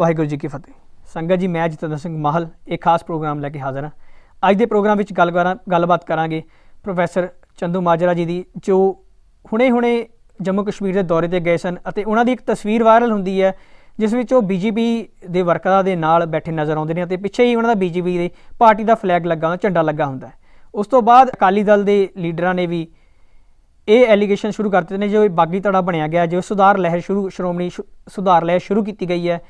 ਵਾਹਿਗੁਰੂ ਜੀ ਕੀ ਫਤਿਹ। ਸੰਗਤ ਜੀ, ਮੈਂ ਜਤਿੰਦਰ ਸਿੰਘ ਮਾਹਲ ਇੱਕ ਖਾਸ ਪ੍ਰੋਗਰਾਮ ਲੈ ਕੇ ਹਾਜ਼ਰ ਹਾਂ। ਅੱਜ ਦੇ ਪ੍ਰੋਗਰਾਮ ਵਿੱਚ ਗੱਲ ਕਰਾਂ ਗੱਲਬਾਤ ਕਰਾਂਗੇ ਪ੍ਰੋਫੈਸਰ ਚੰਦੂ ਮਾਜਰਾ ਜੀ ਦੀ, ਜੋ ਹੁਣੇ-ਹੁਣੇ ਜੰਮੂ ਕਸ਼ਮੀਰ ਦੇ ਦੌਰੇ ਤੇ ਗਏ ਸਨ ਅਤੇ ਉਹਨਾਂ ਦੀ ਇੱਕ ਤਸਵੀਰ ਵਾਇਰਲ ਹੁੰਦੀ ਹੈ, ਜਿਸ ਵਿੱਚ ਉਹ ਬੀਜੇਪੀ ਦੇ ਵਰਕਰਾਂ ਦੇ ਨਾਲ ਬੈਠੇ ਨਜ਼ਰ ਆਉਂਦੇ ਨੇ ਅਤੇ ਪਿੱਛੇ ਹੀ ਉਹਨਾਂ ਦਾ ਬੀਜੇਪੀ ਦੇ ਪਾਰਟੀ ਦਾ ਫਲੈਗ ਲੱਗਾ ਹੁੰਦਾ, ਝੰਡਾ ਲੱਗਾ ਹੁੰਦਾ ਉਸ ਤੋਂ ਬਾਅਦ ਅਕਾਲੀ ਦਲ ਦੇ ਲੀਡਰਾਂ ਨੇ ਵੀ ਇਹ ਐਲੀਗੇਸ਼ਨ ਸ਼ੁਰੂ ਕਰ ਦਿੱਤੇ ਨੇ, ਜੋ ਇਹ ਬਾਗੀ ਧੜਾ ਬਣਿਆ ਗਿਆ, ਜੋ ਸੁਧਾਰ ਲਹਿਰ ਸ਼ੁਰੂ ਸ਼੍ਰੋਮਣੀ ਸੁਧਾਰ ਲਹਿਰ ਸ਼ੁਰੂ ਕੀਤੀ ਗਈ ਹੈ।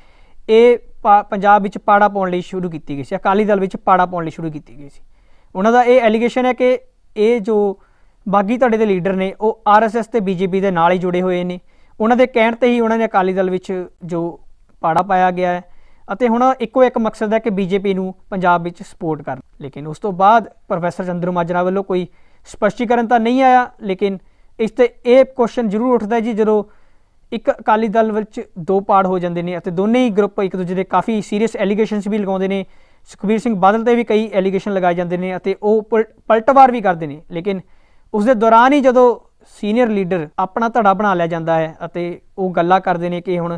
ਇਹ ਪਾ- ਪੰਜਾਬ ਵਿੱਚ ਪਾੜਾ ਪਾਉਣ ਲਈ ਸ਼ੁਰੂ ਕੀਤੀ ਗਈ ਸੀ, ਅਕਾਲੀ ਦਲ ਵਿੱਚ ਪਾੜਾ ਪਾਉਣ ਲਈ ਸ਼ੁਰੂ ਕੀਤੀ ਗਈ ਸੀ। ਉਹਨਾਂ ਦਾ ਇਹ ਐਲੀਗੇਸ਼ਨ ਹੈ ਕਿ ਇਹ ਜੋ ਬਾਗੀ ਧੜੇ ਦੇ ਲੀਡਰ ਨੇ, ਉਹ ਆਰਐਸਐਸ ਤੇ ਬੀਜੇਪੀ ਦੇ ਨਾਲ ਹੀ ਜੁੜੇ ਹੋਏ ਨੇ। ਉਹਨਾਂ ਦੇ ਕਹਿਣ ਤੇ ਹੀ ਉਹਨਾਂ ਨੇ ਅਕਾਲੀ ਦਲ ਵਿੱਚ ਜੋ ਪਾੜਾ ਪਾਇਆ ਗਿਆ ਹੈ ਅਤੇ ਹੁਣ ਇੱਕੋ ਇੱਕ ਮਕਸਦ ਹੈ ਕਿ ਬੀਜੇਪੀ ਨੂੰ ਪੰਜਾਬ ਵਿੱਚ ਸਪੋਰਟ ਕਰਨ। ਲੇਕਿਨ ਉਸ ਤੋਂ ਬਾਅਦ ਪ੍ਰੋਫੈਸਰ ਚੰਦਰੂ ਮਾਜਰਾ ਵੱਲੋਂ ਕੋਈ ਸਪਸ਼ਟੀਕਰਨ ਤਾਂ ਨਹੀਂ ਆਇਆ, ਲੇਕਿਨ ਇਸ ਤੇ ਇਹ ਕੁਐਸਚਨ ਜ਼ਰੂਰ ਉੱਠਦਾ ਜੀ ਜਦੋਂ ਇੱਕ ਅਕਾਲੀ ਦਲ ਵਿੱਚ ਦੋ ਪਾੜ ਹੋ ਜਾਂਦੇ ਨੇ ਅਤੇ ਦੋਨੇ ਹੀ ਗਰੁੱਪ ਇੱਕ ਦੂਜੇ ਦੇ ਕਾਫੀ ਸੀਰੀਅਸ ਐਲੀਗੇਸ਼ਨਸ ਵੀ ਲਗਾਉਂਦੇ ਨੇ। ਸੁਖਬੀਰ ਸਿੰਘ ਬਾਦਲ ਤੇ ਵੀ ਕਈ ਐਲੀਗੇਸ਼ਨ ਲਗਾਏ ਜਾਂਦੇ ਨੇ ਅਤੇ ਉਹ ਪਲ- ਪਲਟਵਾਰ ਵੀ ਕਰਦੇ ਨੇ। ਲੇਕਿਨ ਉਸ ਦੇ ਦੌਰਾਨ ਹੀ ਜਦੋਂ ਸੀਨੀਅਰ ਲੀਡਰ ਆਪਣਾ ਧੜਾ ਬਣਾ ਲਿਆ ਜਾਂਦਾ ਹੈ ਅਤੇ ਉਹ ਗੱਲਾਂ ਕਰਦੇ ਨੇ ਕਿ ਹੁਣ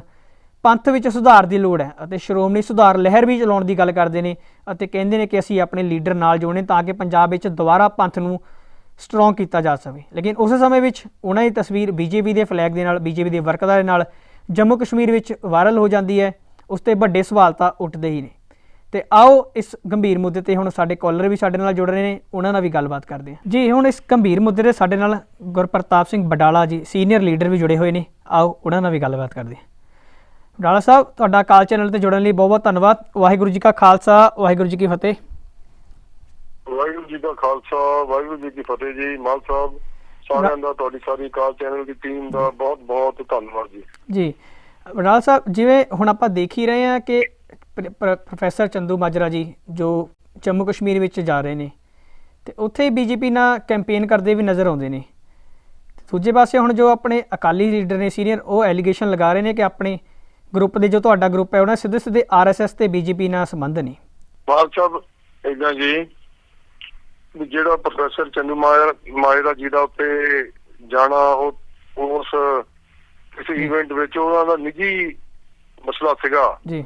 ਪੰਥ ਵਿੱਚ ਸੁਧਾਰ ਦੀ ਲੋੜ ਹੈ ਅਤੇ ਸ਼੍ਰੋਮਣੀ ਸੁਧਾਰ ਲਹਿਰ ਵੀ ਚਲਾਉਣ ਦੀ ਗੱਲ ਕਰਦੇ ਨੇ ਅਤੇ ਕਹਿੰਦੇ ਨੇ ਕਿ ਅਸੀਂ ਆਪਣੇ ਲੀਡਰ ਨਾਲ ਜੋੜਨੇ ਤਾਂ ਕਿ ਪੰਜਾਬ ਵਿੱਚ ਦੁਬਾਰਾ ਪੰਥ ਨੂੰ ਸਟਰੋਂਗ ਕੀਤਾ ਜਾ ਸਕੇ। ਲੇਕਿਨ ਉਸੇ ਸਮੇਂ ਵਿੱਚ ਉਹਨਾਂ ਦੀ ਤਸਵੀਰ ਬੀਜੇਪੀ ਦੇ ਫਲੈਗ ਦੇ ਨਾਲ, ਬੀਜੇਪੀ ਦੇ ਵਰਕਰਾਂ ਦੇ ਨਾਲ ਜੰਮੂ ਕਸ਼ਮੀਰ ਵਿੱਚ ਵਾਇਰਲ ਹੋ ਜਾਂਦੀ ਹੈ। ਉਸ ਤੇ ਵੱਡੇ ਸਵਾਲ ਤਾਂ ਉੱਠਦੇ ਹੀ ਨੇ। ਤੇ ਆਓ ਇਸ ਗੰਭੀਰ ਮੁੱਦੇ ਤੇ ਹੁਣ ਸਾਡੇ ਕਾਲਰ ਵੀ ਸਾਡੇ ਨਾਲ ਜੁੜ ਰਹੇ ਨੇ, ਉਹਨਾਂ ਨਾਲ ਵੀ ਗੱਲਬਾਤ ਕਰਦੇ ਹਾਂ। ਜੀ, ਹੁਣ ਇਸ ਗੰਭੀਰ ਮੁੱਦੇ ਤੇ ਸਾਡੇ ਨਾਲ ਗੁਰਪ੍ਰਤਾਪ ਸਿੰਘ ਬਡਾਲਾ ਜੀ ਸੀਨੀਅਰ ਲੀਡਰ ਵੀ ਜੁੜੇ ਹੋਏ ਨੇ। ਆਓ, ਉਹਨਾਂ ਨਾਲ ਵੀ ਗੱਲਬਾਤ ਕਰਦੇ ਹਾਂ। ਬਡਾਲਾ ਸਾਹਿਬ, ਤੁਹਾਡਾ ਕਾਲ ਚੈਨਲ ਤੇ ਜੁੜਨ ਲਈ ਬਹੁਤ ਬਹੁਤ ਧੰਨਵਾਦ। ਵਾਹਿਗੁਰੂ ਜੀ ਕਾ ਖਾਲਸਾ, ਵਾਹਿਗੁਰੂ ਜੀ ਕੀ ਫਤਿਹ। ਵਾਹਿਗੁਰੂ ਜੀ ਦਾ ਖਾਲਸਾ ਵਾਹਿਗੁਰੂ ਜੀ ਕੀ ਫਤਿਹ ਜੀ ਮਾਲ ਸਾਹਿਬ ਸਾਰਿਆਂ ਦਾ ਤੁਹਾਡੀ ਸਾਰੀ ਕਾਲ ਚੈਨਲ ਦੀ ਟੀਮ ਦਾ ਬਹੁਤ ਬਹੁਤ ਧੰਨਵਾਦ ਜੀ। ਜੀ। ਬਡਾਲਾ ਸਾਹਿਬ ਜਿਵੇਂ ਹੁਣ ਆਪਾਂ ਦੇਖ ਹੀ ਰਹੇ ਹਾਂ ਕਿ ਪ੍ਰ- ਪ੍ਰ- ਪ੍ਰੋਫੈਸਰ ਚੰਦੂ ਮਾਜਰਾ ਜੀ ਜੋ ਜੰਮੂ ਕਸ਼ਮੀਰ ਵਿੱਚ ਜਾ ਰਹੇ ਨੇ ਤੇ ਉੱਥੇ ਬੀਜੇਪੀ ਨਾਲ ਕੈਂਪੇਨ ਕਰਦੇ ਵੀ ਨਜ਼ਰ ਆਉਂਦੇ ਨੇ। ਦੂਜੇ ਪਾਸੇ ਹੁਣ ਜੋ ਆਪਣੇ ਅਕਾਲੀ ਲੀਡਰ ਨੇ ਸੀਨੀਅਰ ਉਹ ਐਲੀਗੇਸ਼ਨ ਲਗਾ ਰਹੇ ਨੇ ਕਿ ਆਪਣੇ ਗਰੁੱਪ ਦੇ ਜੋ ਤੁਹਾਡਾ ਗਰੁੱਪ ਹੈ ਉਹਨਾਂ ਸਿੱਧੇ ਸਿੱਧੇ ਆਰਐਸਐਸ ਤੇ ਬੀਜੇਪੀ ਨਾਲ ਸੰਬੰਧ ਨੇ। ਮਾਲ ਸਾਹਿਬ ਇਦਾਂ ਜੀ ਜਿਹੜਾ ਪ੍ਰੋਫੈਸਰ ਚੰਦੂ ਮਾਇਰ ਮਾਇਰਾ ਜੀ ਦਾ ਉੱਤੇ ਜਾਣਾ ਉਹ ਉਸ ਕਿਸੇ ਇਵੈਂਟ ਵਿੱਚ ਉਹਨਾਂ ਦਾ ਨਿੱਜੀ ਮਸਲਾ ਸੀਗਾ। ਜੀ।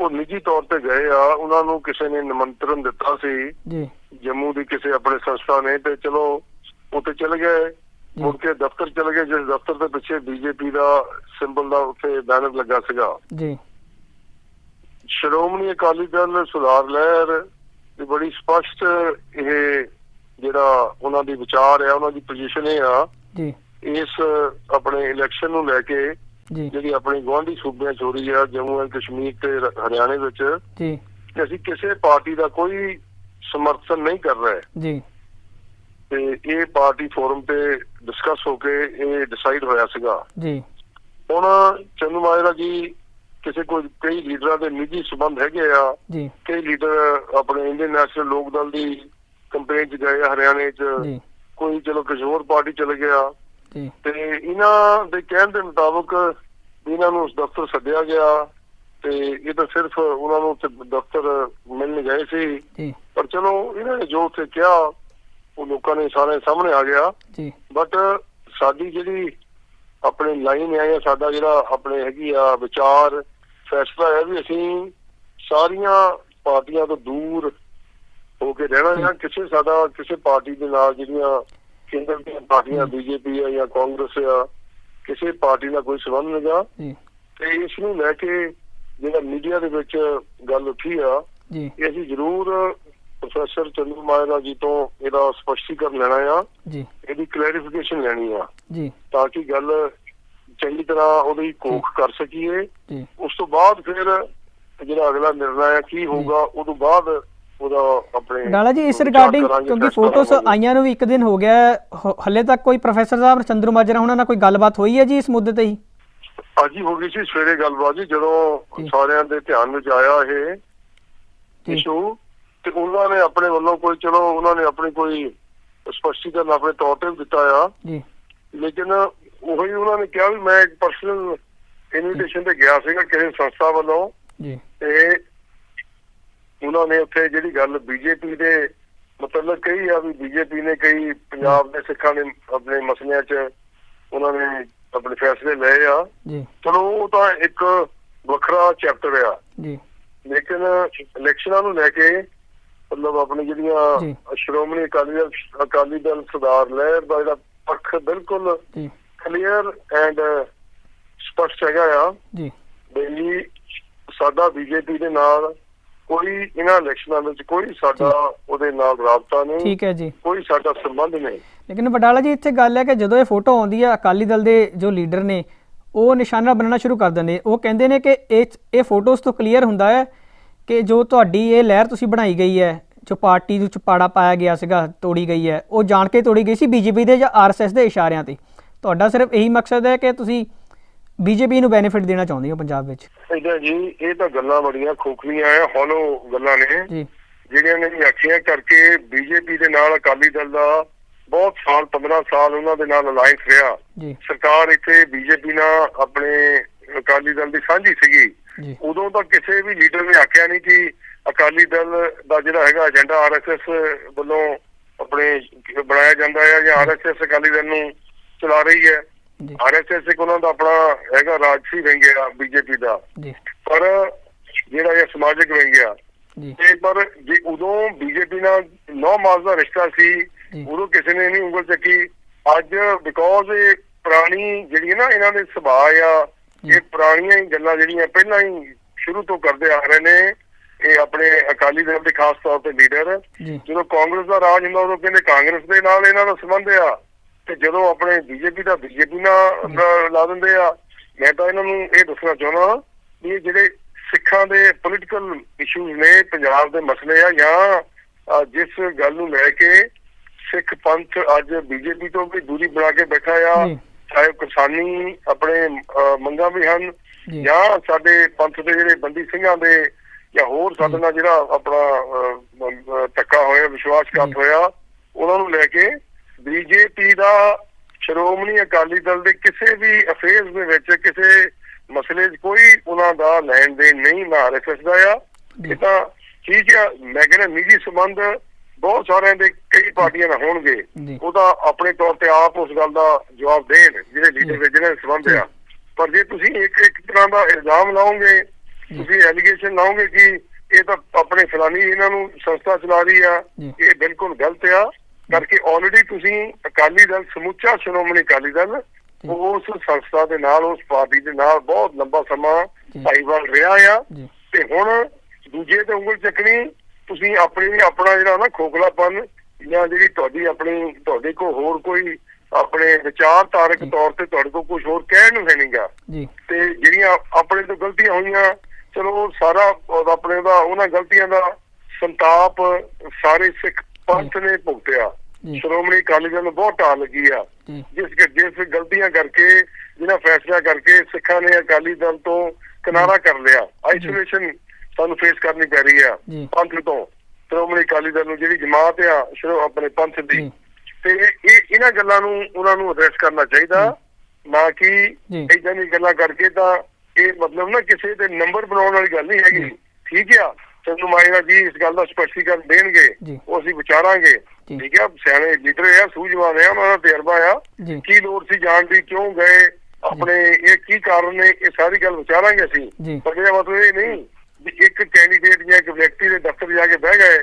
ਉਹ ਨਿੱਜੀ ਤੌਰ ਤੇ ਗਏ ਆ ਉਹਨਾਂ ਨੂੰ ਕਿਸੇ ਨੇ ਨਿਮੰਤਰਣ ਦਿੱਤਾ ਸੀ। ਜੀ। ਜੰਮੂ ਦੀ ਕਿਸੇ ਆਪਣੇ ਸੰਸਥਾ ਨੇ ਤੇ ਚਲੋ ਉੱਥੇ ਚਲੇ ਗਏ। ਮੁੜ ਕੇ ਦਫ਼ਤਰ ਚਲੇ ਗਏ ਜਿਸ ਦਫ਼ਤਰ ਦੇ ਪਿੱਛੇ ਬੀਜੇਪੀ ਦਾ ਸਿੰਬਲ ਦਾ ਉੱਥੇ ਬੈਨਰ ਲੱਗਾ ਸੀਗਾ। ਜੀ। ਸ਼੍ਰੋਮਣੀ ਅਕਾਲੀ ਦਲ ਸੁਧਾਰ ਲਹਿਰ ਦੀ ਬੜੀ ਸਪਸ਼ਟ ਇਹ ਜਿਹੜਾ ਉਹਨਾਂ ਦੀ ਵਿਚਾਰ ਹੈ ਉਹਨਾਂ ਦੀ ਪੋਜੀਸ਼ਨ ਇਹ ਆ ਜੀ। ਇਸ ਆਪਣੇ ਇਲੈਕਸ਼ਨ ਨੂੰ ਲੈ ਕੇ ਜੀ। ਜਿਹੜੀ ਆਪਣੀ ਗੁਆਂਢੀ ਸੂਬਿਆਂ 'ਚ ਹੋ ਰਹੀ ਆ ਜੰਮੂ ਐਂਡ ਕਸ਼ਮੀਰ ਤੇ ਹਰਿਆਣੇ ਵਿੱਚ ਜੀ। ਕਿ ਅਸੀਂ ਕਿਸੇ ਪਾਰਟੀ ਦਾ ਕੋਈ ਸਮਰਥਨ ਨਹੀਂ ਕਰ ਰਹੇ। ਜੀ। ਤੇ ਇਹ ਪਾਰਟੀ ਫੋਰਮ ਤੇ ਡਿਸਕਸ ਹੋ ਕੇ ਇਹ ਡਿਸਾਈਡ ਹੋਇਆ ਸੀਗਾ। ਜੀ। ਹੁਣ ਚੰਦੂ ਮਾਜਰਾ ਜੀ ਕਿਸੇ ਕੋਈ ਕਈ ਲੀਡਰਾਂ ਦੇ ਨਿੱਜੀ ਸਬੰਧ ਹੈਗੇ ਆ। ਜੀ। ਕਈ ਲੀਡਰ ਆਪਣੇ ਇੰਡੀਅਨ ਨੈਸ਼ਨਲ ਲੋਕ ਦਲ ਦੀ ਕੰਪੇਨ 'ਚ ਗਏ ਹਰਿਆਣੇ 'ਚ। ਜੀ। ਕੋਈ ਚਲੋ ਕਿਸੇ ਹੋਰ ਪਾਰਟੀ ਚਲੇ ਗਿਆ। ਜੀ। ਤੇ ਇਹਨਾਂ ਦੇ ਕਹਿਣ ਦੇ ਮੁਤਾਬਕ ਇਹਨਾਂ ਨੂੰ ਉਸ ਦਫ਼ਤਰ ਸੱਦਿਆ ਗਿਆ ਤੇ ਇਹ ਤਾਂ ਸਿਰਫ ਉਹਨਾਂ ਨੂੰ ਉੱਥੇ ਦਫ਼ਤਰ ਮਿਲਣ ਗਏ ਸੀ। ਜੀ। ਪਰ ਚਲੋ ਇਹਨਾਂ ਨੇ ਜੋ ਉੱਥੇ ਕਿਹਾ ਉਹ ਲੋਕਾਂ ਨੇ ਸਾਰੇ ਸਾਹਮਣੇ ਆ ਗਿਆ। ਜੀ। ਬਟ ਸਾਡੀ ਜਿਹੜੀ ਆਪਣੀ ਲਾਈਨ ਹੈ ਜਾਂ ਸਾਡਾ ਜਿਹੜਾ ਆਪਣੇ ਹੈਗੀ ਆ ਵਿਚਾਰ ਫੈਸਲਾ ਹੈ ਵੀ ਅਸੀਂ ਸਾਰੀਆਂ ਪਾਰਟੀਆਂ ਤੋਂ ਦੂਰ ਹੋ ਕੇ ਰਹਿਣਾ ਹੈ। ਕਿਸੇ ਸਾਡਾ ਕਿਸੇ ਪਾਰਟੀ ਦੇ ਨਾਲ ਜਿਹੜੀਆਂ ਕੇਂਦਰ ਦੀਆਂ ਪਾਰਟੀਆਂ ਬੀਜੇਪੀ ਆ ਜਾਂ ਕਾਂਗਰਸ ਆ ਕਿਸੇ ਪਾਰਟੀ ਨਾਲ ਕੋਈ ਸੰਬੰਧ ਨਹੀਂਗਾ ਜੀ। ਤੇ ਇਸ ਨੂੰ ਲੈ ਕੇ ਜਿਹੜਾ ਮੀਡੀਆ ਦੇ ਵਿੱਚ ਗੱਲ ਉੱਠੀ ਆ ਜੀ। ਇਹ ਅਸੀਂ ਜ਼ਰੂਰ ਪ੍ਰੋਫੈਸਰ ਚੰਦੂ ਮਾਇਰਾ ਜੀ ਤੋਂ ਇਹਦਾ ਸਪਸ਼ਟੀਕਰਨ ਲੈਣਾ ਆ। ਜੀ। ਇਹਦੀ ਕਲੈਰੀਫਿਕੇਸ਼ਨ ਲੈਣੀ ਆ। ਜੀ। ਤਾਂ ਕਿ ਗੱਲ ਚੰਗੀ ਤਰ੍ਹਾਂ ਉਹਦੀ ਕੋਖ ਕਰ ਸਕੀਏ। ਉਸ ਤੋਂ ਬਾਅਦ ਫਿਰ ਜਿਹੜਾ ਅਗਲਾ ਨਿਰਣਾ ਹੈ ਕੀ ਹੋਊਗਾ ਉਦੋਂ ਬਾਅਦ ਉਹਦਾ ਆਪਣੇ ਡਾਲਾ ਜੀ ਇਸ ਰਿਗਾਰਡਿੰਗ ਕਿਉਂਕਿ ਫੋਟੋਸ। ਆਈਆਂ ਨੂੰ ਵੀ ਇੱਕ ਦਿਨ ਹੋ ਗਿਆ ਹਲੇ ਤੱਕ ਕੋਈ ਪ੍ਰੋਫੈਸਰ ਸਾਹਿਬ ਚੰਦਰੂ ਮਾਜਰਾ ਉਹਨਾਂ ਨਾਲ ਕੋਈ ਗੱਲਬਾਤ ਹੋਈ ਹੈ ਜੀ ਇਸ ਮੁੱਦੇ ਤੇ ਹੀ? ਅੱਜ ਹੀ ਹੋ ਗਈ ਸੀ ਸਵੇਰੇ ਗੱਲਬਾਤ ਜੀ ਜਦੋਂ। ਸਾਰਿਆਂ ਦੇ ਧਿਆਨ ਵਿੱਚ ਆਇਆ ਇਹ ਇਸ਼ੂ ਤੇ ਉਹਨਾਂ ਨੇ ਆਪਣੇ ਵੱਲੋਂ ਕੋਈ ਚਲੋ ਉਹਨਾਂ ਨੇ ਆਪਣੀ ਕੋਈ ਸਪਸ਼ਟੀਕਰਨ ਆਪਣੇ ਤੌਰ ਤੇ ਦਿੱਤਾ ਆ। ਜੀ। ਲੇਕਿਨ ਉਹੀ ਉਹਨਾਂ ਨੇ ਕਿਹਾ ਵੀ ਮੈਂ ਇੱਕ ਪਰਸਨਲ ਇਨਵੀਟੇਸ਼ਨ ਤੇ ਗਿਆ ਸੀਗਾ ਕਿਸੇ ਸੰਸਥਾ ਵੱਲੋਂ। ਜੀ। ਤੇ ਉਹਨਾਂ ਨੇ ਉੱਥੇ ਜਿਹੜੀ ਗੱਲ ਬੀਜੇਪੀ ਦੇ ਮਤਲਬ ਕਹੀ ਆ ਵੀ ਬੀਜੇਪੀ ਨੇ ਕਈ ਪੰਜਾਬ ਦੇ ਸਿੱਖਾਂ ਨੇ ਆਪਣੇ ਮਸਲਿਆਂ 'ਚ ਉਹਨਾਂ ਨੇ ਆਪਣੇ ਫੈਸਲੇ ਲਏ ਆ। ਜੀ। ਚਲੋ ਉਹ ਤਾਂ ਇੱਕ ਵੱਖਰਾ ਚੈਪਟਰ ਆ। ਜੀ। ਲੇਕਿਨ ਇਲੈਕਸ਼ਨਾਂ ਨੂੰ ਲੈ ਕੇ ਮਤਲਬ ਆਪਣੀ। ਜਿਹੜੀਆਂ ਸ਼੍ਰੋਮਣੀ ਅਕਾਲੀ ਦਲ ਅਕਾਲੀ ਦਲ ਸਰਦਾਰ ਲਹਿਰ ਦਾ ਜਿਹੜਾ ਪੱਖ ਬਿਲਕੁਲ ਜੀ। ਕਲੀਅਰ ਐਂਡ ਸਪਸ਼ਟ ਹੈਗਾ ਆ ਜੀ। ਬਈ ਸਾਡਾ ਬੀਜੇਪੀ ਦੇ ਨਾਲ ਕੋਈ ਇਹਨਾਂ ਇਲੈਕਸ਼ਨਾਂ ਵਿੱਚ ਕੋਈ ਸਾਡਾ ਉਹਦੇ ਨਾਲ ਰਾਬਤਾ ਨਹੀਂ। ਠੀਕ ਹੈ ਜੀ। ਕੋਈ ਸਾਡਾ ਸੰਬੰਧ ਨਹੀਂ। ਲੇਕਿਨ ਵਡਾਲਾ ਜੀ ਇੱਥੇ ਗੱਲ ਹੈ ਕਿ ਜਦੋਂ ਇਹ ਫੋਟੋ ਆਉਂਦੀ ਹੈ ਅਕਾਲੀ ਦਲ ਦੇ ਜੋ ਲੀਡਰ ਨੇ ਉਹ ਨਿਸ਼ਾਨਾ ਬਣਨਾ ਸ਼ੁਰੂ ਕਰ ਦਿੰਦੇ। ਉਹ ਕਹਿੰਦੇ ਨੇ ਕਿ ਇਹ ਇਹ ਫੋਟੋਜ਼ ਤੋਂ ਕਲੀਅਰ ਹੁੰਦਾ ਹੈ ਕਿ ਜੋ ਤੁਹਾਡੀ ਇਹ ਲਹਿਰ ਤੁਸੀਂ ਬਣਾਈ ਗਈ ਹੈ ਜੋ ਪਾਰਟੀ ਨੂੰ ਚਪਾੜਾ ਪਾਇਆ ਗਿਆ ਸੀਗਾ ਤੋੜੀ ਗਈ ਹੈ ਉਹ ਜਾਣ ਕੇ ਤੋੜੀ ਗਈ ਸੀ ਬੀਜੇਪੀ ਦੇ ਜਾਂ ਆਰਐਸਐਸ ਦੇ ਇਸ਼ਾਰਿਆਂ ਤੇ। ਤੁਹਾਡਾ ਸਿਰਫ ਇਹੀ ਮਕਸਦ ਹੈ ਕਿ ਤੁਸੀਂ ਬੀਜੇਪੀ ਨੂੰ ਬੈਨੀਫਿਟ ਦੇਣਾ ਚਾਹੁੰਦੇ ਹੋ ਪੰਜਾਬ ਵਿੱਚ? ਇਹਦਾ ਜੀ ਇਹ ਤਾਂ ਗੱਲਾਂ ਬੜੀਆਂ ਖੋਖਲੀਆਂ ਆ ਹੌਲੋ ਗੱਲਾਂ ਨੇ। ਜੀ। ਜਿਹੜੀਆਂ ਨੇ ਆਖੀਆਂ ਕਰਕੇ ਬੀਜੇਪੀ ਦੇ ਨਾਲ ਅਕਾਲੀ ਦਲ ਦਾ ਬਹੁਤ ਸਾਲ 15 ਸਾਲ ਉਹਨਾਂ ਦੇ ਨਾਲ ਅਲਾਈਅੰਸ ਰਿਹਾ। ਜੀ। ਸਰਕਾਰ ਇੱਥੇ ਬੀਜੇਪੀ ਨਾਲ ਆਪਣੇ ਅਕਾਲੀ ਦਲ ਦੀ ਸਾਂਝੀ ਸੀਗੀ। ਉਦੋਂ ਤਾਂ ਕਿਸੇ ਵੀ ਲੀਡਰ ਨੇ ਆਖਿਆ ਨਹੀਂ ਕਿ ਅਕਾਲੀ ਦਲ ਦਾ ਜਿਹੜਾ ਹੈਗਾ ਏਜੰਡਾ ਆਰਐਸਐਸ ਵੱਲੋਂ ਆਪਣੇ ਬਣਾਇਆ ਜਾਂਦਾ ਹੈ ਜਾਂ ਆਰਐਸਐਸ ਅਕਾਲੀ ਦਲ ਨੂੰ ਚਲਾ ਰਹੀ ਹੈ। ਜੀ। ਆਰਐਸਐਸ ਇੱਕ ਉਹਨਾਂ ਦਾ ਆਪਣਾ ਹੈਗਾ ਰਾਜਸੀ ਵਿੰਗ ਆ ਬੀਜੇਪੀ ਦਾ। ਜੀ। ਪਰ ਜਿਹੜਾ ਇਹ ਸਮਾਜਿਕ ਵਿੰਗ ਆ ਜੀ। ਤੇ ਪਰ ਜੇ ਉਦੋਂ ਬੀਜੇਪੀ ਨਾਲ ਨੌ ਮਾਸ ਦਾ ਰਿਸ਼ਤਾ ਸੀ। ਉਦੋਂ ਕਿਸੇ ਨੇ ਨਹੀਂ ਉਂਗਲ ਚੱਕੀ। ਅੱਜ ਬਿਕੋਜ਼ ਇਹ ਪੁਰਾਣੀ ਜਿਹੜੀ ਹੈ ਨਾ ਇਹਨਾਂ ਦੇ ਸੁਭਾਅ ਆ ਇਹ ਪੁਰਾਣੀਆਂ ਹੀ ਗੱਲਾਂ ਜਿਹੜੀਆਂ ਪਹਿਲਾਂ ਹੀ ਸ਼ੁਰੂ ਤੋਂ ਕਰਦੇ ਆ ਰਹੇ ਨੇ ਇਹ ਆਪਣੇ ਅਕਾਲੀ ਦਲ ਦੇ ਖਾਸ ਤੌਰ ਤੇ ਲੀਡਰ ਜਦੋਂ ਕਾਂਗਰਸ ਦਾ ਰਾਜ ਹੁੰਦਾ ਉਦੋਂ ਕਹਿੰਦੇ ਕਾਂਗਰਸ ਦੇ ਨਾਲ ਇਹਨਾਂ ਦਾ ਸੰਬੰਧ ਆ। ਤੇ ਜਦੋਂ ਆਪਣੇ ਬੀਜੇਪੀ ਦਾ ਬੀਜੇਪੀ ਨਾਲ ਲਾ- ਦਿੰਦੇ ਆ ਮੈਂ ਤਾਂ ਇਹਨਾਂ ਨੂੰ ਇਹ ਦੱਸਣਾ ਚਾਹੁੰਦਾ ਵੀ ਇਹ ਜਿਹੜੇ ਸਿੱਖਾਂ ਦੇ ਪੋਲੀਟੀਕਲ ਇਸ਼ੂਜ਼ ਨੇ ਪੰਜਾਬ ਦੇ ਮਸਲੇ ਆ ਜਾਂ ਜਿਸ ਗੱਲ ਨੂੰ ਲੈ ਕੇ ਸਿੱਖ ਪੰਥ ਅੱਜ ਬੀਜੇਪੀ ਤੋਂ ਵੀ ਦੂਰੀ ਬਣਾ ਕੇ ਬੈਠਾ ਆ। ਚਾਹੇ ਕਿਸਾਨੀ ਆਪਣੇ ਮੰਗਾਂ ਵੀ ਹਨ ਜੀ। ਸਾਡੇ ਪੰਥ ਦੇ ਜਿਹੜੇ ਬੰਦੀ ਸਿੰਘਾਂ ਦੇ ਜਾਂ ਹੋਰ ਸਾਡੇ ਨਾਲ ਜਿਹੜਾ ਆਪਣਾ ਧੱਕਾ ਹੋਇਆ ਵਿਸ਼ਵਾਸਘਾਤ। ਹੋਇਆ ਉਹਨਾਂ ਨੂੰ ਲੈ ਕੇ ਬੀਜੇਪੀ ਦਾ ਸ਼੍ਰੋਮਣੀ ਅਕਾਲੀ ਦਲ ਦੇ ਕਿਸੇ ਵੀ ਅਫੇਅਰਸ ਦੇ ਵਿੱਚ ਕਿਸੇ ਮਸਲੇ 'ਚ ਕੋਈ ਉਹਨਾਂ ਦਾ ਲੈਣ ਦੇਣ ਨਹੀਂ ਨਾ ਆਰਐਸਐਸ ਦਾ ਆ। ਇਹ ਤਾਂ ਠੀਕ ਆ ਮੈਂ ਕਹਿੰਦਾ ਨਿੱਜੀ ਸੰਬੰਧ ਬਹੁਤ ਸਾਰਿਆਂ ਦੇ ਕਈ ਪਾਰਟੀਆਂ ਨਾਲ ਹੋਣਗੇ। ਉਹਦਾ ਆਪਣੇ ਤੌਰ ਤੇ ਆਪ ਉਸ ਗੱਲ ਦਾ ਜਵਾਬ ਦੇਣ ਜਿਹੜੇ ਲੀਡਰ। ਦੇ ਜਿਹਨਾਂ ਦੇ ਸੰਬੰਧ। ਆ ਪਰ ਜੇ ਤੁਸੀਂ ਇੱਕ ਇੱਕ ਤਰ੍ਹਾਂ ਦਾ ਇਲਜ਼ਾਮ ਲਾਓਗੇ ਤੁਸੀਂ ਐਲੀਗੇਸ਼ਨ ਲਾਓਗੇ ਕਿ ਇਹ ਤਾਂ ਆਪਣੇ ਫਲਾਨੀ ਇਹਨਾਂ ਨੂੰ ਸੰਸਥਾ ਚਲਾ ਰਹੀ ਆ। ਇਹ ਬਿਲਕੁਲ ਗਲਤ ਆ ਕਰਕੇ ਆਲਰੇਡੀ ਤੁਸੀਂ ਅਕਾਲੀ ਦਲ ਸਮੁੱਚਾ ਸ਼੍ਰੋਮਣੀ ਅਕਾਲੀ ਦਲ। ਉਸ ਸੰਸਥਾ ਦੇ ਨਾਲ ਉਸ ਪਾਰਟੀ ਦੇ ਨਾਲ ਬਹੁਤ ਲੰਬਾ ਸਮਾਂ। ਭਾਈਵਾਲ ਰਿਹਾ ਆ ਤੇ ਹੁਣ ਦੂਜੇ ਤੇ ਉਂਗਲ ਚੱਕਣੀ ਤੁਸੀਂ ਆਪਣੀ ਆਪਣਾ ਜਿਹੜਾ ਨਾ ਖੋਖਲਾਪਨ ਜਾਂ ਜਿਹੜੀ ਤੁਹਾਡੀ ਆਪਣੀ ਤੁਹਾਡੇ ਕੋਲ ਹੋਰ ਕੋਈ ਆਪਣੇ ਵਿਚਾਰਧਾਰਕ। ਤੌਰ ਤੇ ਤੁਹਾਡੇ ਕੋਲ ਕੁਝ ਹੋਰ ਕਹਿਣ ਨੂੰ ਹੈ ਨਹੀਂਗਾ ਜੀ ਤੇ ਜਿਹੜੀਆਂ ਆਪਣੇ ਤੋਂ ਗਲਤੀਆਂ ਹੋਈਆਂ ਚਲੋ ਸਾਰਾ ਆਪਣੇ ਦਾ ਉਹਨਾਂ ਗਲਤੀਆਂ ਦਾ ਸੰਤਾਪ ਸਾਰੇ ਸਿੱਖ ਪੰਥ ਨੇ ਭੁਗਤਿਆ। ਸ਼੍ਰੋਮਣੀ ਅਕਾਲੀ ਦਲ ਨੂੰ ਬਹੁਤ ਢਾਲ ਲੱਗੀ ਆ। ਜਿਸ ਜਿਸ ਗਲਤੀਆਂ ਕਰਕੇ ਜਿਹਨਾਂ ਫੈਸਲਾ ਕਰਕੇ ਸਿੱਖਾਂ ਨੇ ਅਕਾਲੀ ਦਲ ਤੋਂ ਕਿਨਾਰਾ ਕਰ ਲਿਆ। ਆਈਸੋਲੇਸ਼ਨ ਸਾਨੂੰ ਫੇਸ ਕਰਨੀ ਪੈ ਰਹੀ ਆ। ਪੰਥ ਤੋਂ ਸ਼੍ਰੋਮਣੀ ਅਕਾਲੀ ਦਲ ਨੂੰ ਜਿਹੜੀ ਜਮਾਤ ਆ ਸ਼੍ਰੋ ਆਪਣੇ ਪੰਥ ਦੀ। ਤੇ ਇਹ ਇਹਨਾਂ ਗੱਲਾਂ ਨੂੰ ਉਹਨਾਂ ਨੂੰ ਐਡਰੈਸ ਕਰਨਾ ਚਾਹੀਦਾ। ਨਾ ਕਿ। ਇਦਾਂ ਦੀ ਗੱਲਾਂ ਕਰਕੇ ਤਾਂ ਇਹ ਮਤਲਬ ਨਾ ਕਿਸੇ ਦੇ ਨੰਬਰ ਬਣਾਉਣ ਵਾਲੀ ਗੱਲ ਨਹੀਂ ਹੈਗੀ। ਠੀਕ ਆ। ਚੰਦੂ ਮਾਇਰਾ ਜੀ ਇਸ ਗੱਲ ਦਾ ਸਪਸ਼ਟੀਕਰਨ ਦੇਣਗੇ। ਉਹ ਅਸੀਂ ਵਿਚਾਰਾਂਗੇ। ਠੀਕ ਆ ਸਿਆਣੇ ਲੀਡਰ ਆ ਸੂਝਵਾਨ ਆ ਉਹਨਾਂ ਦਾ ਤਜਰਬਾ ਆ। ਕੀ ਲੋੜ ਸੀ ਜਾਣ ਦੀ ਕਿਉਂ ਗਏ? ਆਪਣੇ ਇਹ ਕੀ ਕਾਰਨ ਨੇ? ਇਹ ਸਾਰੀ ਗੱਲ ਵਿਚਾਰਾਂਗੇ ਅਸੀਂ। ਪਰ ਇਹਦਾ ਮਤਲਬ ਇਹ ਨਹੀਂ ਵੀ ਇੱਕ ਕੈਂਡੀਡੇਟ ਜਾਂ ਇੱਕ ਵਿਅਕਤੀ ਦੇ ਦਫ਼ਤਰ ਜਾ ਕੇ ਬਹਿ ਗਏ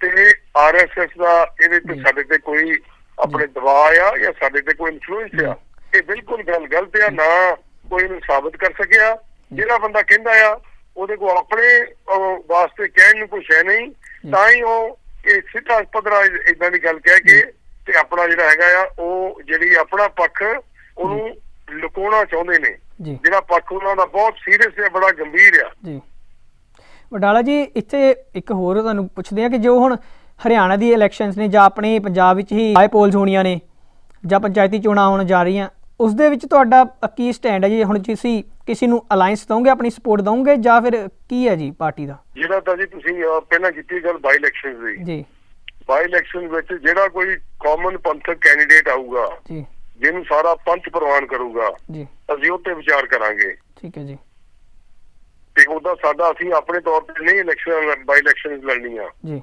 ਤੇ ਆਰਐਸਐਸ ਦਾ ਇਹਦੇ ਤੇ। ਸਾਡੇ ਤੇ ਕੋਈ ਆਪਣੇ ਦਬਾਅ ਆ ਜਾਂ ਸਾਡੇ ਤੇ ਕੋਈ ਇਨਫਲੂਐਂਸ ਆ? ਇਹ ਬਿਲਕੁਲ ਗੱਲ ਗਲਤ ਆ। ਨਾ ਕੋਈ ਇਹਨੂੰ ਸਾਬਤ ਕਰ ਸਕਿਆ। ਜਿਹੜਾ ਬੰਦਾ ਕਹਿੰਦਾ ਆ ਉਹਦੇ ਕੋਲ ਆਪਣੇ ਵਾਸਤੇ ਕਹਿਣ ਨੂੰ ਕੁਝ ਹੈ ਨਹੀਂ। ਤਾਂ ਹੀ ਉਹ ਇਹ ਸਿੱਧਾ ਪੱਧਰਾ ਇਦਾਂ ਦੀ ਗੱਲ ਕਹਿ ਕੇ ਤੇ ਆਪਣਾ ਜਿਹੜਾ ਹੈਗਾ ਆ ਉਹ ਜਿਹੜੀ ਆਪਣਾ ਪੱਖ ਉਹਨੂੰ ਲੁਕਾਉਣਾ ਚਾਹੁੰਦੇ ਨੇ। ਜਿਹੜਾ ਪੱਖ ਉਹਨਾਂ ਦਾ ਬਹੁਤ ਸੀਰੀਅਸ ਹੈ ਬੜਾ ਗੰਭੀਰ ਆ। ਜੀ। ਵਡਾਲਾ ਜੀ ਇੱਥੇ ਇੱਕ ਹੋਰ ਤੁਹਾਨੂੰ ਪੁੱਛਦੇ ਆ ਕਿ ਜੋ ਹੁਣ ਹਰਿਆਣਾ ਦੀ ਇਲੈਕਸ਼ਨਸ ਨੇ ਜਾਂ ਆਪਣੇ ਪੰਜਾਬ ਵਿੱਚ ਹੀ ਹਾਈ ਪੋਲਸ ਹੋਣੀਆਂ ਨੇ ਜਾਂ ਪੰਚਾਇਤੀ ਚੋਣਾਂ ਹੋਣ ਜਾ ਰਹੀਆਂ ਉਸ ਦੇ ਵਿੱਚ ਤੁਹਾਡਾ ਕੀ ਸਟੈਂਡ ਹੈ ਜੀ? ਹੁਣ ਤੁਸੀਂ ਕਿਸੇ ਨੂੰ ਅਲਾਈਅੰਸ ਦਵੋਗੇ ਆਪਣੀ ਸਪੋਰਟ ਦਵੋਗੇ ਜਾਂ ਫਿਰ ਕੀ ਹੈ ਜੀ ਪਾਰਟੀ ਦਾ? ਜਿਹੜਾ ਤਾਂ ਜੀ ਤੁਸੀਂ ਪਹਿਲਾਂ ਕੀਤੀ ਗੱਲ ਬਾਈ ਇਲੈਕਸ਼ਨ ਦੀ। ਜੀ। ਬਾਈ ਇਲੈਕਸ਼ਨ ਵਿੱਚ ਜਿਹੜਾ ਕੋਈ ਕਾਮਨ ਪੰਥਕ ਕੈਂਡੀਡੇਟ ਆਊਗਾ ਜੀ। ਜਿਹਨੂੰ ਸਾਰਾ ਪੰਥ ਪ੍ਰਵਾਨ ਕਰੂਗਾ ਜੀ। ਅਸੀਂ ਉਹ ਤੇ ਵਿਚਾਰ ਕਰਾਂਗੇ। ਠੀਕ ਹੈ ਜੀ। ਤੇ ਉਹਦਾ ਸਾਡਾ ਅਸੀਂ ਆਪਣੇ ਤੌਰ ਤੇ ਨਹੀਂ ਇਲੈਕਸ਼ਨ ਬਾਈ ਇਲੈਕਸ਼ਨ ਲੜਨੀਆਂ। ਜੀ।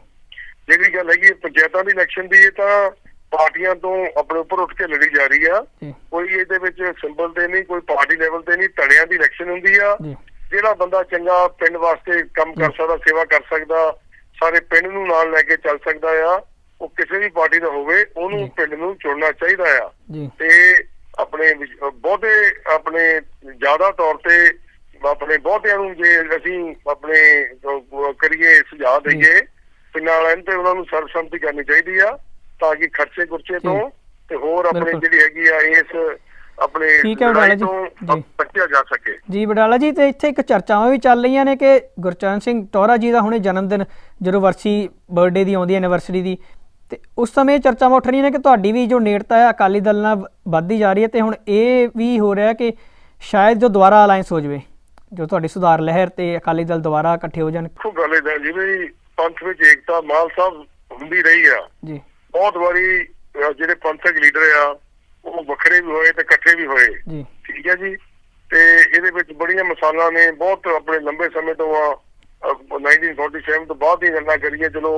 ਜਿਹੜੀ ਗੱਲ ਹੈਗੀ ਪੰਚਾਇਤਾਂ ਦੀ ਇਲੈਕਸ਼ਨ ਦੀ ਇਹ ਤਾਂ ਪਾਰਟੀਆਂ ਤੋਂ ਆਪਣੇ ਉੱਪਰ ਉੱਠ ਕੇ ਲੜੀ ਜਾ ਰਹੀ ਆ। ਕੋਈ ਇਹਦੇ ਵਿੱਚ ਸਿੰਬਲ ਤੇ ਨਹੀਂ ਕੋਈ ਪਾਰਟੀ ਲੈਵਲ ਤੇ ਨਹੀਂ ਧੜਿਆਂ ਦੀ ਇਲੈਕਸ਼ਨ ਹੁੰਦੀ ਆ। ਜਿਹੜਾ ਬੰਦਾ ਚੰਗਾ ਪਿੰਡ ਵਾਸਤੇ ਕੰਮ ਕਰ ਸਕਦਾ ਸੇਵਾ ਕਰ ਸਕਦਾ ਸਾਰੇ ਪਿੰਡ ਨੂੰ ਨਾਲ ਲੈ ਕੇ ਚੱਲ ਸਕਦਾ ਆ ਉਹ ਕਿਸੇ ਵੀ ਪਾਰਟੀ ਦਾ ਹੋਵੇ ਉਹਨੂੰ। ਪਿੰਡ ਨੂੰ ਚੁਣਨਾ ਚਾਹੀਦਾ ਆ। ਤੇ ਆਪਣੇ ਬਹੁਤੇ ਆਪਣੇ ਜ਼ਿਆਦਾ ਤੌਰ ਤੇ ਆਪਣੇ ਬਹੁਤਿਆਂ ਨੂੰ ਜੇ ਅਸੀਂ ਆਪਣੇ ਕਰੀਏ ਸੁਝਾਅ। ਦਈਏ ਪਿੰਡਾਂ ਵਾਲਿਆਂ ਤੇ ਉਹਨਾਂ ਨੂੰ ਸਰਬਸੰਮਤੀ ਕਰਨੀ ਚਾਹੀਦੀ ਆ। ਤਾਂ ਕਿ ਖਰਚੇ ਕੁਰਚੇ ਤੋਂ ਤੇ ਹੋਰ ਆਪਣੇ। ਜਿਹੜੀ ਹੈਗੀ ਆ ਇਸ ਆਪਣੇ ਠੀਕ ਹੈ ਵਡਾਲਾ ਜੀ। ਬਚਿਆ ਜਾ ਸਕੇ। ਜੀ ਵਡਾਲਾ ਜੀ ਤੇ ਇੱਥੇ ਇੱਕ ਚਰਚਾਵਾਂ ਵੀ ਚੱਲ ਰਹੀਆਂ ਨੇ ਕਿ ਗੁਰਚਰਨ ਸਿੰਘ ਟੋਰਾ ਜੀ ਦਾ ਹੁਣੇ ਜਨਮ ਦਿਨ ਜਦੋਂ ਵਰਸੀ ਬਰਥਡੇ ਦੀ ਆਉਂਦੀ ਹੈ ਐਨੀਵਰਸਰੀ ਦੀ। ਤੇ ਉਸ ਸਮੇਂ ਚਰਚਾਵਾਂ ਉੱਠ ਰਹੀਆਂ ਨੇ ਕਿ ਤੁਹਾਡੀ ਵੀ ਜੋ ਨੇੜਤਾ ਹੈ ਅਕਾਲੀ ਦਲ ਨਾਲ ਵੱਧਦੀ ਜਾ ਰਹੀ ਹੈ ਤੇ ਹੁਣ ਇਹ ਵੀ ਹੋ ਰਿਹਾ ਕਿ ਸ਼ਾਇਦ ਜੋ ਦੁਬਾਰਾ ਅਲਾਈਅੰਸ ਹੋ ਜਾਵੇ ਜੋ ਤੁਹਾਡੀ ਸੁਧਾਰ ਲਹਿਰ ਤੇ ਅਕਾਲੀ ਦਲ ਦੁਬਾਰਾ ਇਕੱਠੇ ਹੋ ਜਾਣ। ਖੂਬ ਗੱਲ ਹੈ ਜਿਵੇਂ ਪੰਥ ਵਿੱਚ ਏਕਤਾ ਮਾਲ ਸਾਹਿਬ ਹੁੰਦੀ ਰਹੀ ਆ ਜੀ। ਬਹੁਤ ਵਾਰੀ ਜਿਹੜੇ ਪੰਥਕ ਲੀਡਰ ਆ ਉਹ ਵੱਖਰੇ ਵੀ ਹੋਏ ਤੇ ਇਕੱਠੇ ਵੀ ਹੋਏ। ਠੀਕ ਹੈ ਜੀ? ਤੇ ਇਹਦੇ ਵਿੱਚ ਬੜੀਆਂ ਮਿਸਾਲਾਂ ਨੇ ਬਹੁਤ ਆਪਣੇ ਲੰਬੇ ਸਮੇਂ ਤੋਂ ਆ ਅਹ 1947 ਤੋਂ ਬਾਅਦ ਦੀ ਗੱਲਾਂ ਕਰੀਏ ਚਲੋ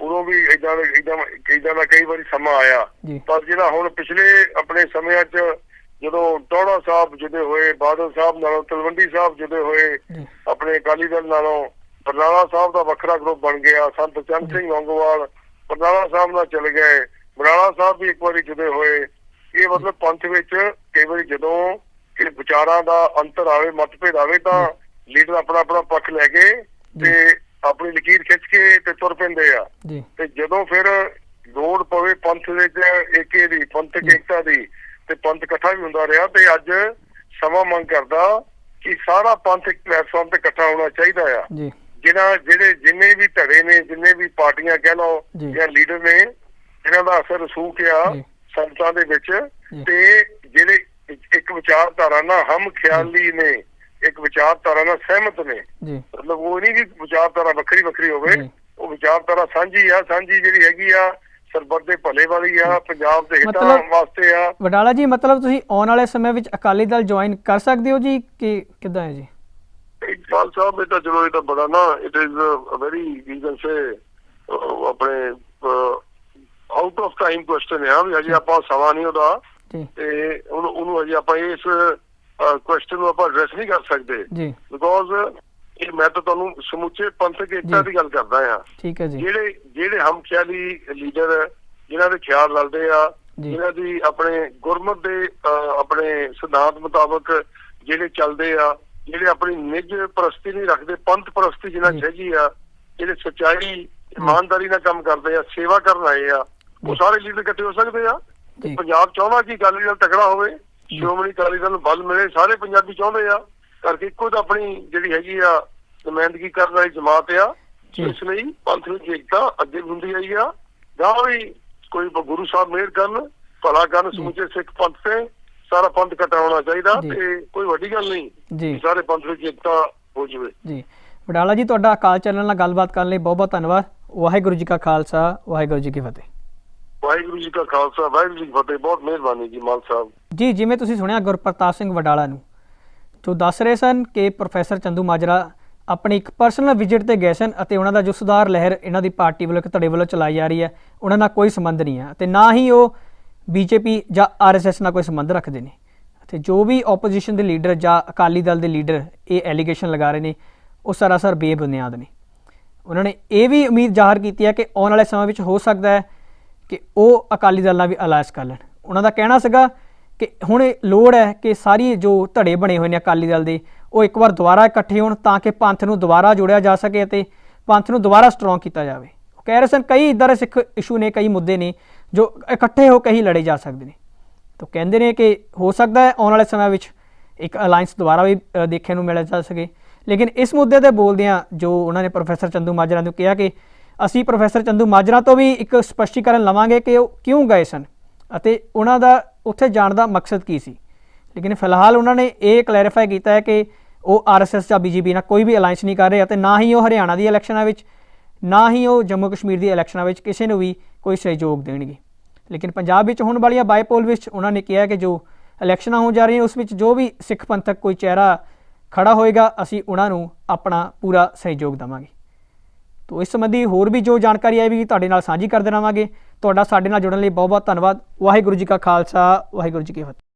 ਉਦੋਂ ਵੀ ਇਦਾਂ ਇਦਾਂ ਇਦਾਂ ਦਾ ਕਈ ਵਾਰੀ ਸਮਾਂ ਆਇਆ। ਪਰ ਜਿਹੜਾ ਹੁਣ ਪਿਛਲੇ ਆਪਣੇ ਸਮਿਆਂ 'ਚ ਜਦੋਂ ਟੋੜਾ ਸਾਹਿਬ ਜੁਦੇ ਹੋਏ ਬਾਦਲ ਸਾਹਿਬ ਨਾਲੋਂ ਤਲਵੰਡੀ ਸਾਹਿਬ ਜੁਦੇ ਹੋਏ ਆਪਣੇ ਅਕਾਲੀ ਦਲ ਨਾਲੋਂ ਬਰਨਾਲਾ ਸਾਹਿਬ ਦਾ ਵੱਖਰਾ ਗਰੁੱਪ ਬਣ ਗਿਆ ਸੰਤ ਚੰਦ ਸਿੰਘ ਲੌਂਗੋਵਾਲ ਬਰਨਾਲਾ ਸਾਹਿਬ ਨਾਲ ਚਲੇ ਗਏ। ਬਰਨਾਲਾ ਸਾਹਿਬ ਵੀ ਇੱਕ ਵਾਰੀ ਜੁਦੇ ਹੋਏ। ਇਹ ਮਤਲਬ ਪੰਥ ਵਿੱਚ ਕਈ ਵਾਰੀ ਜਦੋਂ ਇਹ ਵਿਚਾਰਾਂ ਦਾ ਅੰਤਰ ਆਵੇ ਮਤਭੇਦ ਆਵੇ ਤਾਂ ਲੀਡਰ ਆਪਣਾ ਆਪਣਾ ਪੱਖ ਲੈ ਕੇ ਤੇ ਆਪਣੀ ਲਕੀਰ ਖਿੱਚ ਕੇ ਤੇ ਤੁਰ ਪੈਂਦੇ ਆ। ਤੇ ਜਦੋਂ ਫਿਰ ਲੋੜ ਪਵੇ ਪੰਥ ਵਿੱਚ ਏਕੇ ਦੀ ਪੰਥਕ ਏਕਤਾ ਦੀ ਤੇ ਪੰਥ ਇਕੱਠਾ ਵੀ ਹੁੰਦਾ ਰਿਹਾ ਤੇ ਅੱਜ ਸਮਾਂ ਮੰਗ ਕਰਦਾ ਕਿ ਸਾਰਾ ਪੰਥ ਇੱਕ ਪਲੇਟਫਾਰਮ ਤੇ ਇਕੱਠਾ ਹੋਣਾ ਚਾਹੀਦਾ ਆ। ਜੀ। ਜਿਨ੍ਹਾਂ ਜਿਹੜੇ ਜਿੰਨੇ ਵੀ ਧੜੇ ਨੇ ਜਿੰਨੇ ਵੀ ਪਾਰਟੀਆਂ ਕਹਿ ਲਓ ਜੀ। ਲੀਡਰ ਨੇ ਜਿਨ੍ਹਾਂ ਦਾ ਅਸਰ ਰਸੂਖ ਆ। ਸੰਗਤਾਂ ਦੇ ਵਿੱਚ। ਤੇ ਜਿਹੜੇ ਇੱਕ- ਵਿਚਾਰਧਾਰਾ ਨਾਲ ਹਮ ਖਿਆਲੀ ਨੇ ਇੱਕ ਵਿਚਾਰਧਾਰਾ ਨਾਲ ਸਹਿਮਤ ਨੇ ਮਤਲਬ ਉਹ ਨਹੀਂ ਕਿ ਵਿਚਾਰਧਾਰਾ ਵੱਖਰੀ ਵੱਖਰੀ ਹੋਵੇ। ਉਹ ਵਿਚਾਰਧਾਰਾ ਸਾਂਝੀ ਆ ਸਾਂਝੀ ਜਿਹੜੀ ਹੈਗੀ ਆ ਸਰਬੱਤ ਦੇ ਭਲੇ ਵਾਲੀ ਆ ਪੰਜਾਬ ਦੇ ਹਿੱਤਾਂ ਵਾਸਤੇ ਆ ਵਡਾਲਾ ਜੀ ਮਤਲਬ ਤੁਸੀਂ ਆਉਣ ਵਾਲੇ ਸਮੇਂ ਵਿੱਚ ਅਕਾਲੀ ਦਲ ਜੁਆਇਨ ਕਰ ਸਕਦੇ ਹੋ ਜੀ ਕਿ ਕਿੱਦਾਂ ਹੈ ਜੀ ਇਕਬਾਲ ਸਾਹਿਬ ਇਹ ਤਾਂ ਚਲੋ ਇਹ ਤਾਂ ਬੜਾ ਨਾ it is a very we can say ਆਪਣੇ ਆਊਟ ਆਫ ਟਾਈਮ ਕੁਐਸਚਨ ਆ ਵੀ ਹਜੇ ਆਪਾਂ ਸਮਾਂ ਨਹੀਂ ਉਹਦਾ। ਤੇ ਉਹਨੂੰ ਹਜੇ ਆਪਾਂ ਇਸ ਕੁਐਸਚਨ ਨੂੰ ਆਪਾਂ ਐਡਰੈਸ ਨਹੀਂ ਕਰ ਸਕਦੇ। ਜੀ। ਬਿਕੋਜ਼ ਇਹ ਮੈਂ ਤਾਂ ਤੁਹਾਨੂੰ ਸਮੁੱਚੇ ਪੰਥਕ ਏਕਤਾ। ਦੀ ਗੱਲ ਕਰਦਾ ਆ। ਠੀਕ ਹੈ ਜੀ। ਜਿਹੜੇ ਜਿਹੜੇ ਹਮਖਿਆਲੀ ਲੀਡਰ ਜਿਨ੍ਹਾਂ ਦੇ ਖਿਆਲ ਰਲਦੇ ਆ ਜੀ। ਜਿਨ੍ਹਾਂ ਦੀ ਆਪਣੇ ਗੁਰਮਤ ਦੇ ਆਪਣੇ ਸਿਧਾਂਤ ਮੁਤਾਬਕ ਜਿਹੜੇ ਚੱਲਦੇ ਆ ਜਿਹੜੇ ਆਪਣੀ ਨਿੱਜ ਪ੍ਰਸਤੀ ਨਹੀਂ ਰੱਖਦੇ ਪੰਥ ਪ੍ਰਸਤੀ ਜਿਨ੍ਹਾਂ ਜੀ। ਚ ਹੈਗੀ ਆ ਜਿਹੜੇ ਸੱਚਾਈ ਇਮਾਨਦਾਰੀ ਨਾਲ ਕੰਮ ਕਰਦੇ ਆ ਸੇਵਾ ਕਰਨ ਆਏ ਆ ਉਹ ਜੀ। ਸਾਰੇ ਲੀਡਰ ਇਕੱਠੇ ਹੋ ਸਕਦੇ ਆ ਜੀ ਪੰਜਾਬ ਚਾਹੁੰਦਾ ਕਿ ਅਕਾਲੀ ਦਲ ਤਕੜਾ ਹੋਵੇ ਸ਼੍ਰੋਮਣੀ ਅਕਾਲੀ ਦਲ ਨੂੰ ਬਲ ਮਿਲੇ ਸਾਰੇ ਪੰਜਾਬੀ ਚਾਹੁੰਦੇ ਆ ਕਰਕੇ ਇੱਕੋ ਤਾਂ ਆਪਣੀ ਜਿਹੜੀ ਹੈਗੀ ਆ ਨੁਮਾਇੰਦਗੀ ਕਰਨ ਵਾਲੀ ਜਮਾਤ ਆ ਜੀ। ਇਸ ਲਈ ਪੰਥ ਵਿੱਚ ਏਕਤਾ ਅੱਗੇ ਹੁੰਦੀ ਆਈ ਆ ਗਾਂ ਵੀ ਕੋਈ ਗੁਰੂ ਸਾਹਿਬ ਮਿਹਰ ਕਰਨ ਭਲਾ ਕਰਨ ਸਮੁੱਚੇ ਸਿੱਖ ਪੰਥ ਤੇ ਸਾਰਾ ਪੰਥ ਹੋਣਾ ਚਾਹੀਦਾ। ਤੇ ਕੋਈ ਵੱਡੀ ਗੱਲ ਨਹੀਂ ਜੀ। ਸਾਰੇ ਪੰਥ ਵਿੱਚ ਏਕਤਾ ਹੋ ਜਾਵੇ। ਜੀ। ਵਡਾਲਾ ਜੀ ਤੁਹਾਡਾ ਅਕਾਲ ਚੈਨਲ ਨਾਲ ਗੱਲਬਾਤ ਕਰਨ ਲਈ ਬਹੁਤ ਬਹੁਤ ਧੰਨਵਾਦ। ਵਾਹਿਗੁਰੂ ਜੀ ਕਾ ਖਾਲਸਾ ਵਾਹਿਗੁਰੂ ਜੀ ਕੀ ਫਤਿਹ। ਵਾਹਿਗੁਰੂ ਜੀ ਕਾ ਖਾਲਸਾ ਵਾਹਿਗੁਰੂ ਜੀ ਕੀ ਫਤਿਹ। ਬਹੁਤ ਮਿਹਰਬਾਨੀ ਜੀ ਮਾਨ ਸਾਹਿਬ। ਜੀ ਜਿਵੇਂ ਤੁਸੀਂ ਸੁਣਿਆ ਗੁਰਪ੍ਰਤਾਪ ਸਿੰਘ ਵਡਾਲਾ ਨੂੰ ਜੋ ਦੱਸ ਰਹੇ ਸਨ ਕਿ ਪ੍ਰੋਫੈਸਰ ਚੰਦੂ ਮਾਜਰਾ ਆਪਣੀ ਇੱਕ ਪਰਸਨਲ ਵਿਜ਼ਿਟ ਤੇ ਗਏ ਸਨ ਅਤੇ ਉਹਨਾਂ ਦਾ ਜੋ ਸੁਧਾਰ ਲਹਿਰ ਇਹਨਾਂ ਦੀ ਪਾਰਟੀ ਵੱਲੋਂ ਇੱਕ ਧੜੇ ਵੱਲੋਂ ਚਲਾਈ ਜਾ ਰਹੀ ਹੈ ਉਹਨਾਂ ਨਾਲ ਕੋਈ ਸੰਬੰਧ ਨਹੀਂ ਹੈ। ਤੇ ਨਾ ਹੀ ਉਹ ਬੀਜੇਪੀ ਜਾਂ ਆਰਐਸਐਸ ਨਾਲ ਕੋਈ ਸੰਬੰਧ ਰੱਖਦੇ ਨੇ? ਤੇ ਜੋ ਵੀ ਆਪੋਜੀਸ਼ਨ ਦੇ ਲੀਡਰ ਜਾਂ ਅਕਾਲੀ ਦਲ ਦੇ ਲੀਡਰ ਇਹ ਐਲੀਗੇਸ਼ਨ ਲਗਾ ਰਹੇ ਨੇ, ਉਹ ਸਰਾਸਰ ਬੇਬੁਨਿਆਦ ਨੇ। ਉਹਨਾਂ ਨੇ ਇਹ ਵੀ ਉਮੀਦ ਜ਼ਾਹਰ ਕੀਤੀ ਹੈ ਕਿ ਆਉਣ ਵਾਲੇ ਸਮੇਂ ਵਿੱਚ ਹੋ ਸਕਦਾ ਹੈ ਕਿ ਉਹ ਅਕਾਲੀ ਦਲ ਨਾਲ ਵੀ ਅਲਾਇੰਸ ਕਰ ਲੈਣ। ਉਹਨਾਂ ਦਾ ਕਹਿਣਾ ਸੀਗਾ ਕਿ ਹੁਣ ਲੋੜ ਹੈ ਕਿ ਸਾਰੀ ਜੋ ਧੜੇ ਬਣੇ ਹੋਏ ਨੇ ਅਕਾਲੀ ਦਲ ਦੇ, ਉਹ ਇੱਕ ਵਾਰ ਦੁਬਾਰਾ ਇਕੱਠੇ ਹੋਣ ਤਾਂ ਕਿ ਪੰਥ ਨੂੰ ਦੁਬਾਰਾ ਜੋੜਿਆ ਜਾ ਸਕੇ ਅਤੇ ਪੰਥ ਨੂੰ ਦੁਬਾਰਾ ਸਟਰੋਂਗ ਕੀਤਾ ਜਾਵੇ। ਉਹ ਕਹਿ ਰਹੇ ਸਨ, ਕਈ ਇਦਾਂ ਦੇ ਸਿੱਖ ਇਸ਼ੂ ਨੇ, ਕਈ ਮੁੱਦੇ ਨੇ ਜੋ ਇਕੱਠੇ ਹੋ ਕੇ ਹੀ ਲੜੇ ਜਾ ਸਕਦੇ ਨੇ। ਤਾਂ ਕਹਿੰਦੇ ਨੇ ਕਿ ਹੋ ਸਕਦਾ ਹੈ ਆਉਣ ਵਾਲੇ ਸਮੇਂ ਵਿੱਚ ਇੱਕ ਅਲਾਈਅੰਸ ਦੁਬਾਰਾ ਵੀ ਦੇਖਣ ਨੂੰ ਮਿਲ ਜਾ ਸਕੇ। ਲੇਕਿਨ ਇਸ ਮੁੱਦੇ ਤੇ ਬੋਲਦਿਆਂ ਜੋ ਉਹਨਾਂ ਨੇ ਪ੍ਰੋਫੈਸਰ ਚੰਦੂ ਮਾਜਰਾ ਨੂੰ ਕਿਹਾ ਕਿ ਅਸੀਂ ਪ੍ਰੋਫੈਸਰ ਚੰਦੂ ਮਾਜਰਾ ਤੋਂ ਵੀ ਇੱਕ ਸਪਸ਼ਟੀਕਰਨ ਲਵਾਂਗੇ ਕਿ ਉਹ ਕਿਉਂ ਗਏ ਸਨ ਅਤੇ ਉਹਨਾਂ ਦਾ ਉੱਥੇ ਜਾਣ ਦਾ ਮਕਸਦ ਕੀ ਸੀ। ਲੇਕਿਨ ਫਿਲਹਾਲ ਉਹਨਾਂ ਨੇ ਇਹ ਕਲੈਰੀਫਾਈ ਕੀਤਾ ਹੈ ਕਿ ਉਹ ਆਰਐਸਐਸ ਜਾਂ ਬੀਜੇਪੀ ਨਾਲ ਕੋਈ ਵੀ ਅਲਾਈਅੰਸ ਨਹੀਂ ਕਰ ਰਹੇ ਅਤੇ ਨਾ ਹੀ ਉਹ ਹਰਿਆਣਾ ਦੀ ਇਲੈਕਸ਼ਨਾਂ ਵਿੱਚ, ਨਾ ਹੀ ਉਹ ਜੰਮੂ ਕਸ਼ਮੀਰ ਦੀ ਇਲੈਕਸ਼ਨਾਂ ਵਿੱਚ ਕਿਸੇ ਨੂੰ ਵੀ ਕੋਈ ਸਹਿਯੋਗ ਦੇਣਗੇ। ਲੇਕਿਨ ਪੰਜਾਬ ਵਿੱਚ ਹੋਣ ਵਾਲੀਆਂ ਬਾਈਪੋਲ ਵਿੱਚ ਉਹਨਾਂ ਨੇ ਕਿਹਾ ਕਿ ਜੋ ਇਲੈਕਸ਼ਨਾਂ ਹੋ ਜਾ ਰਹੀਆਂ, ਉਸ ਵਿੱਚ ਜੋ ਵੀ ਸਿੱਖ ਪੰਥਕ ਕੋਈ ਚਿਹਰਾ ਖੜਾ ਹੋਏਗਾ, ਅਸੀਂ ਉਹਨਾਂ ਨੂੰ ਆਪਣਾ ਪੂਰਾ ਸਹਿਯੋਗ ਦੇਵਾਂਗੇ। ਤੋ ਇਸ ਸੰਬੰਧੀ ਹੋਰ ਵੀ ਜੋ ਜਾਣਕਾਰੀ ਆਏਗੀ ਤੁਹਾਡੇ ਨਾਲ ਸਾਂਝੀ ਕਰਦੇ ਰਹਾਂਗੇ ਤੁਹਾਡਾ ਸਾਡੇ ਨਾਲ ਜੁੜਨ ਲਈ ਬਹੁਤ ਬਹੁਤ ਧੰਨਵਾਦ। ਵਾਹਿਗੁਰੂ ਜੀ ਕਾ ਖਾਲਸਾ, ਵਾਹਿਗੁਰੂ ਜੀ ਕੀ ਫਤਿਹ।